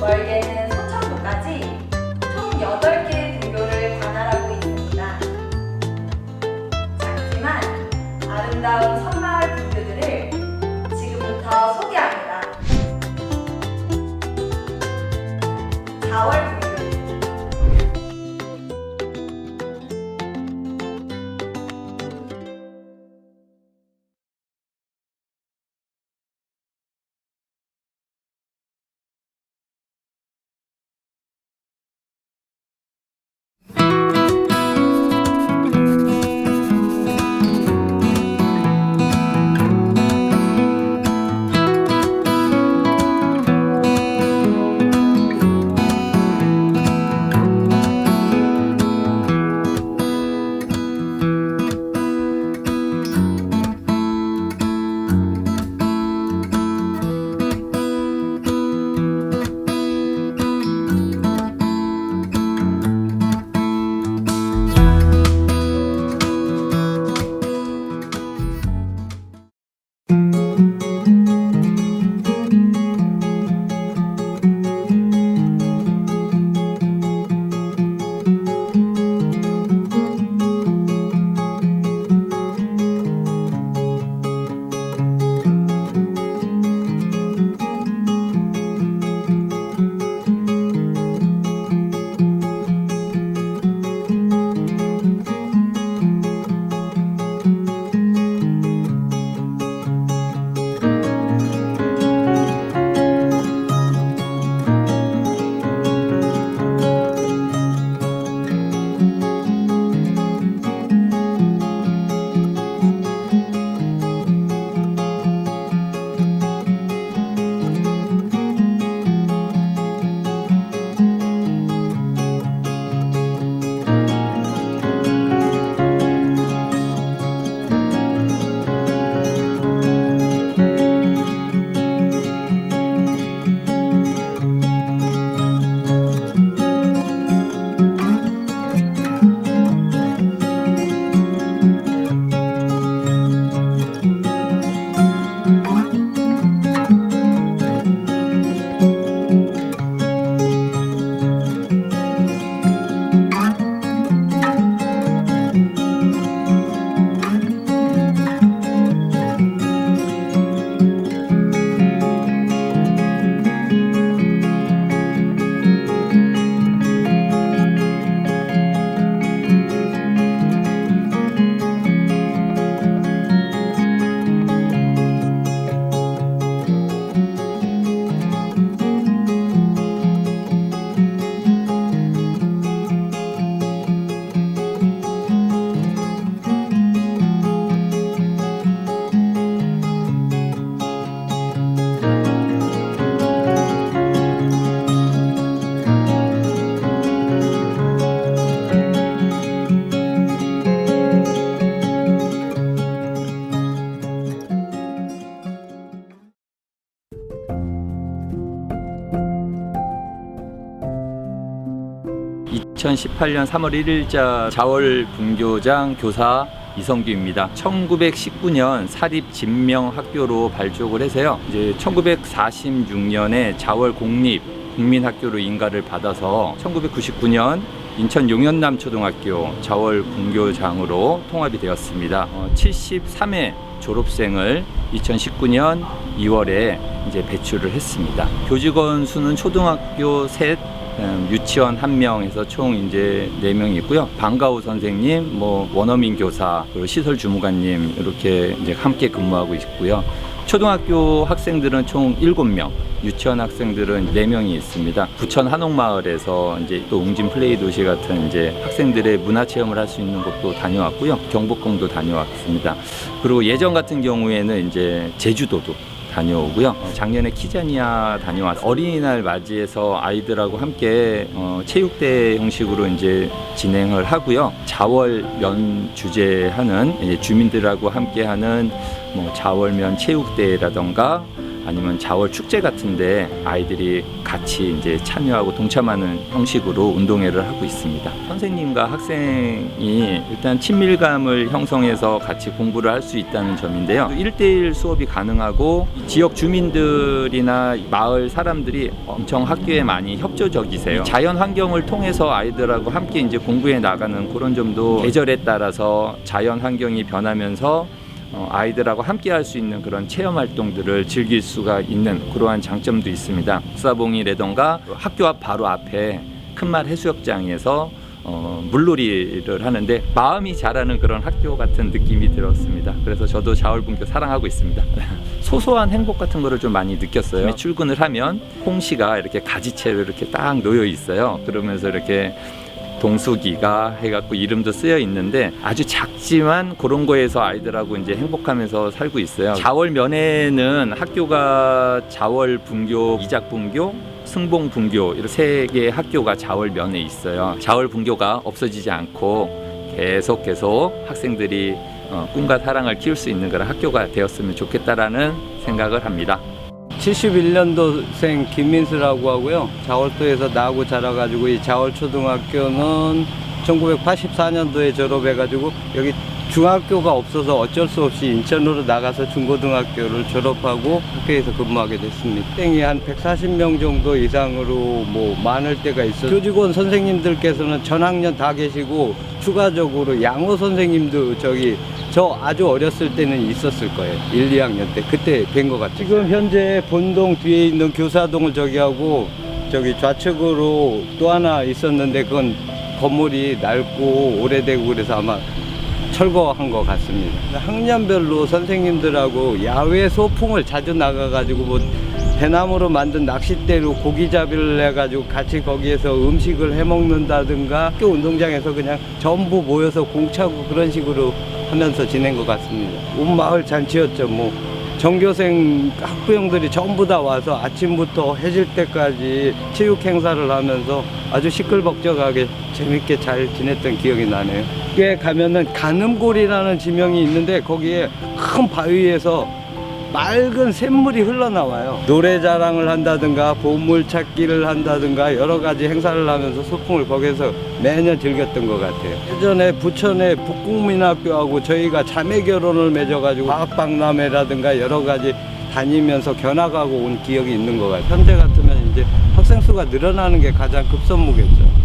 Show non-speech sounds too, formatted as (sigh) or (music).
Morgan. 2018년 3월 1일자 자월 분교장 교사 이성규입니다. 1919년 사립 진명 학교로 발족을 해서요. 이제 1946년에 자월 공립 국민학교로 인가를 받아서 1999년 인천 용현남 초등학교 자월 분교장으로 통합이 되었습니다. 어, 73회 졸업생을 2019년 2월에 이제 배출을 했습니다. 교직원 수는 초등학교 셋, 음, 유치원 한 명에서 총 이제 네 명이 있고요. 방가우 선생님, 뭐 원어민 교사, 그리고 시설 주무관님 이렇게 이제 함께 근무하고 있고요. 초등학교 학생들은 총 7명, 유치원 학생들은 4명이 있습니다. 부천 한옥마을에서 이제 또 웅진 플레이 도시 같은 이제 학생들의 문화 체험을 할 수 있는 곳도 다녀왔고요. 경복궁도 다녀왔습니다. 그리고 예전 같은 경우에는 이제 제주도도 다녀오고요. 어, 작년에 키자니아 다녀왔어요. 어린이날 맞이해서 아이들하고 함께 어, 체육대회 형식으로 이제 진행을 하고요. 자월면 주제하는 주민들하고 함께하는 뭐 자월면 체육대회라던가 아니면 자월 축제 같은데 아이들이 같이 이제 참여하고 동참하는 형식으로 운동회를 하고 있습니다. 선생님과 학생이 일단 친밀감을 형성해서 같이 공부를 할 수 있다는 점인데요. 1대1 수업이 가능하고 지역 주민들이나 마을 사람들이 엄청 학교에 많이 협조적이세요. 자연 환경을 통해서 아이들하고 함께 이제 공부해 나가는 그런 점도 계절에 따라서 자연 환경이 변하면서 어, 아이들하고 함께 할 수 있는 그런 체험 활동들을 즐길 수가 있는 그러한 장점도 있습니다. 수사봉이라던가 학교 앞 바로 앞에 큰말 해수욕장에서 어, 물놀이를 하는데 마음이 자라는 그런 학교 같은 느낌이 들었습니다. 그래서 저도 자월분교 사랑하고 있습니다. (laughs) 소소한 행복 같은 거를 좀 많이 느꼈어요. 출근을 하면 홍시가 이렇게 가지채로 이렇게 딱 놓여 있어요. 그러면서 이렇게 동수기가 해갖고 이름도 쓰여 있는데 아주 작지만 그런 거에서 아이들하고 이제 행복하면서 살고 있어요. 자월 면에는 학교가 자월 분교, 이작 분교, 승봉 분교 이렇게 세 개의 학교가 자월 면에 있어요. 자월 분교가 없어지지 않고 계속 계속 학생들이 어, 꿈과 사랑을 키울 수 있는 그런 학교가 되었으면 좋겠다라는 생각을 합니다. 71년도생 김민수라고 하고요. 자월도에서 나고 자라가지고 이 자월초등학교는 1984년도에 졸업해가지고 여기 중학교가 없어서 어쩔 수 없이 인천으로 나가서 중고등학교를 졸업하고 학교에서 근무하게 됐습니다. 학생이 한 140명 정도 이상으로 뭐 많을 때가 있어요. 교직원 선생님들께서는 전학년 다 계시고 추가적으로 양호 선생님도 저기 저 아주 어렸을 때는 있었을 거예요. 1, 2학년 때. 그때 뵌 것 같아요. 지금 현재 본동 뒤에 있는 교사동을 저기 하고 저기 좌측으로 또 하나 있었는데 그건 건물이 낡고 오래되고 그래서 아마 철거한 것 같습니다. 학년별로 선생님들하고 야외 소풍을 자주 나가가지고 뭐 대나무로 만든 낚싯대로 고기잡이를 해가지고 같이 거기에서 음식을 해 먹는다든가 학교 운동장에서 그냥 전부 모여서 공차고 그런 식으로 하면서 지낸 것 같습니다. 온 마을 잔치였죠. 뭐 전교생 학부형들이 전부 다 와서 아침부터 해질 때까지 체육 행사를 하면서 아주 시끌벅적하게 재밌게 잘 지냈던 기억이 나네요. 꽤 가면은 가늠골이라는 지명이 있는데 거기에 큰 바위에서 맑은 샘물이 흘러나와요. 노래 자랑을 한다든가 보물 찾기를 한다든가 여러 가지 행사를 하면서 소풍을 거기서 매년 즐겼던 것 같아요. 예전에 부천의 북국민학교하고 저희가 자매 결혼을 맺어가지고 과학박람회라든가 여러 가지 다니면서 견학하고 온 기억이 있는 것 같아요. 현재 같으면 이제 학생 수가 늘어나는 게 가장 급선무겠죠.